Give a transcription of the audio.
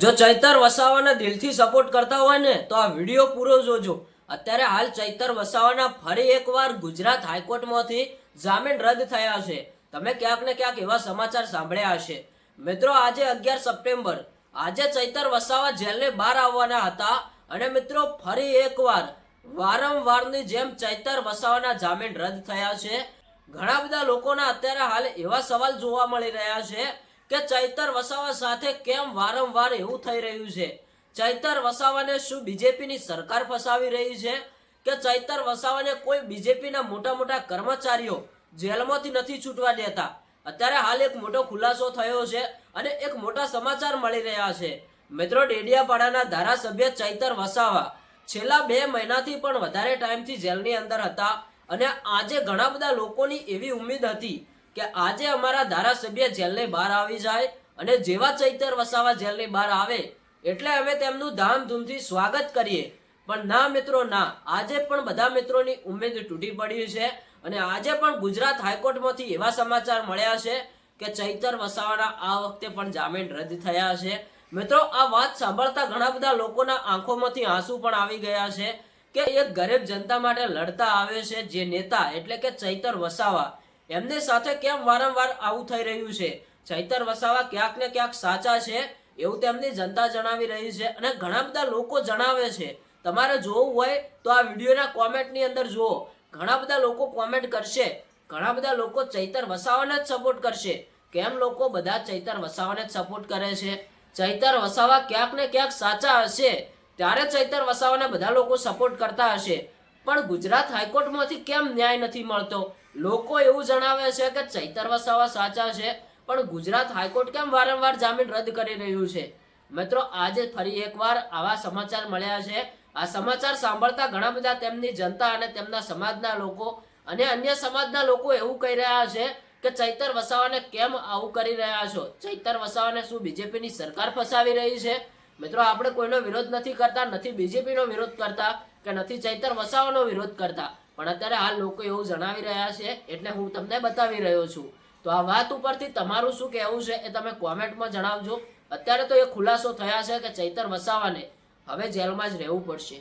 જો ચૈતર વસાવાને દિલથી સપોર્ટ કરતા હોય ને, તો આ વીડિયો પૂરો જોજો. અત્યારે હાલ ચૈતર વસાવાના ફરી એકવાર ગુજરાત હાઈકોર્ટમાંથી જામીન રદ થયા છે. તમે ક્યાંક ને ક્યાંક એવા સમાચાર સાંભળ્યા હશે. મિત્રો, આજે અગિયાર સપ્ટેમ્બર. આજે ચૈતર વસાવા જેલને બહાર આવવાના હતા અને મિત્રો, ફરી એકવાર વારંવારની જેમ ચૈતર વસાવાના જામીન રદ થયા છે. ઘણા બધા લોકોના અત્યારે હાલ એવા સવાલ જોવા મળી રહ્યા છે. કે ચૈતર વસાવા સાથે કેમ વારંવાર એવું થઈ રહ્યું છે? ચૈતર વસાવાને શું બીજેપીની સરકાર ફસાવી રહી છે? કે ચૈતર વસાવાને કોઈ બીજેપીના મોટા મોટા કર્મચારીઓ જેલમાંથી નથી છૂટવા દેતા? અત્યારે હાલ એક મોટો ખુલાસો થયો છે અને એક મોટા સમાચાર મળી રહ્યા છે. મિત્રો, ડેડિયાપાડાના ધારાસભ્ય ચૈતર વસાવા છેલ્લા બે મહિનાથી પણ વધારે ટાઈમથી જેલની અંદર હતા અને આજે ઘણા બધા લોકોની એવી ઉમ્મીદ હતી કે આજે અમારા ધારાસભ્ય જેલની બહાર આવી જાય અને જેવા ચૈતર વસાવા જેલની બહાર આવે એટલે અમે તેમનું ધામધૂમથી સ્વાગત કરીએ. પણ ના મિત્રો, ના. આજે પણ બધા મિત્રોની ઉમેદ તૂટી પડી છે અને આજે પણ ગુજરાત હાઈકોર્ટમાંથી એવા સમાચાર મળ્યા છે કે ચૈતર વસાવાના આ વખતે પણ જામીન રદ થયા છે. મિત્રો, આ વાત સાંભળતા ઘણા બધા લોકોના આંખોમાંથી આંસુ પણ આવી ગયા છે કે એક ગરીબ જનતા માટે લડતા આવે છે જે નેતા એટલે કે ચૈતર વસાવા. એમની સાથે કેમ વારંવાર આવું થઈ રહ્યું છે? ચૈતર વસાવા ક્યાંક ને ક્યાંક સાચા છે, એવું તેમની જનતા જણાવી રહી છે અને ઘણા બધા લોકો જણાવે છે. તમારે જોવું હોય તો આ વિડીયોના કોમેન્ટની અંદર જુઓ. ઘણા બધા લોકો કોમેન્ટ કરશે. ઘણા બધા લોકો ચૈતર વસાવાને જ સપોર્ટ કરશે. કેમ લોકો બધા ચૈતર વસાવાને જ સપોર્ટ કરે છે? ચૈતર વસાવા ક્યાંક ને ક્યાંક સાચા હશે. ત્યારે ચૈતર વસાવાને બધા લોકો સપોર્ટ કરતા હશે. પણ ગુજરાત હાઈકોર્ટમાંથી કેમ ન્યાય નથી મળતો? લોકો એવું જણાવે છે કે ચૈતર વસાવા સાચા છે, પણ ગુજરાત હાઈકોર્ટ કેમ વારંવાર જામીન રદ કરી રહ્યું છે? મિત્રો, આજે ફરી એકવાર આવા સમાચાર મળ્યા છે. આ સમાચાર સાંભળતા ઘણા બધા તેમની જનતા અને તેમના સમાજના લોકો અને અન્ય સમાજના લોકો એવું કહી રહ્યા છે કે ચૈતર વસાવાને કેમ આવું કરી રહ્યા છો? ચૈતર વસાવાને શું બીજેપીની સરકાર ફસાવી રહી છે? મિત્રો, આપણે કોઈનો વિરોધ નથી કરતા, નથી બીજેપીનો વિરોધ કરતા. કે નથી ચૈતર વસાવાનો વિરોધ કરતા. પણ અત્યારે હાલ લોકો એવું જણાવી રહ્યા છે, એટલે હું તમને બતાવી રહ્યો છું. તો આ વાત ઉપરથી તમારું શું કહેવું છે એ તમે કોમેન્ટમાં જણાવજો. અત્યારે તો એ ખુલાસો થયા છે કે ચૈતર વસાવાને હવે જેલમાં જ રહેવું પડશે.